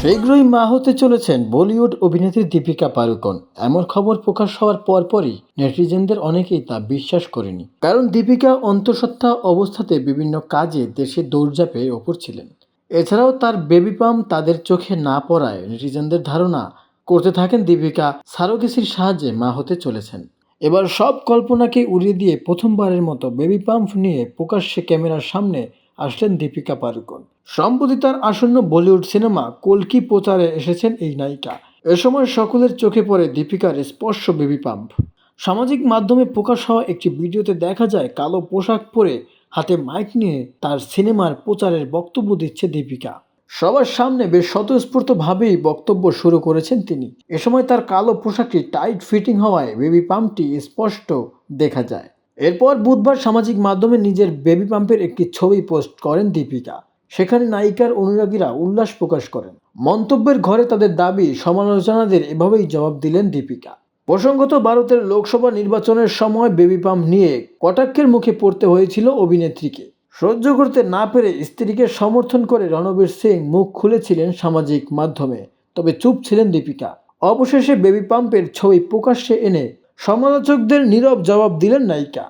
শীঘ্রই মা হতে চলেছেন বলিউড অভিনেত্রী দীপিকা পাড়ুকোন। এমন খবর প্রকাশ হওয়ার পরপরই নেটিজেনদের অনেকেই তা বিশ্বাস করেনি। কারণ দীপিকা অন্তঃসত্ত্বা অবস্থাতে বিভিন্ন কাজে দেশে দৌড়ঝাঁপে ওপর ছিলেন। এছাড়াও তার বেবি পাম তাদের চোখে না পড়ায় নেটিজেনদের ধারণা করতে থাকেন দীপিকা সারোগেসির সাহায্যে মা হতে চলেছেন। এবার সব কল্পনাকে উড়িয়ে দিয়ে প্রথমবারের মতো বেবি পাম্প নিয়ে প্রকাশ্যে ক্যামেরার সামনে আসলেন দীপিকা পাড়ুকোন। সম্প্রতি তার আসন্ন বলিউড সিনেমা কলকি প্রচারে এসেছেন এই নায়িকা। এ সময় সকলের চোখে পড়ে দীপিকার স্পর্শ বেবি পাম্প। সামাজিক মাধ্যমে প্রকাশ হওয়া একটি ভিডিওতে দেখা যায়, কালো পোশাক পরে হাতে মাইক নিয়ে তার সিনেমার প্রচারের বক্তব্য দিচ্ছে দীপিকা। সবার সামনে বেশ স্বতঃস্ফূর্তভাবেই বক্তব্য শুরু করেছেন তিনি। এ সময় তার কালো পোশাকটি টাইট ফিটিং হওয়ায় বেবি পাম্পটি স্পষ্ট দেখা যায়। এরপর বুধবার সামাজিক মাধ্যমে নিজের বেবি পাম্পের একটি ছবি পোস্ট করেন দীপিকা। সেখানে নায়িকার অনুরাগীরা উল্লাস প্রকাশ করেন। মন্তব্যের ঘরে তাদের দাবি, সমালোচনাদের এভাবেই জবাব দিলেন দীপিকা। প্রসঙ্গত, ভারতের লোকসভা নির্বাচনের সময় বেবি পাম্প নিয়ে কটাক্ষের মুখে পড়তে হয়েছিল অভিনেত্রীকে। সহ্য করতে না পেরে স্ত্রীকে সমর্থন করে রণবীর সিং মুখ খুলেছিলেন সামাজিক মাধ্যমে। তবে চুপ ছিলেন দীপিকা। অবশেষে বেবি পাম্পের ছবি প্রকাশ্যে এনে সমালোচকদের নীরব জবাব দিলেন নায়িকা।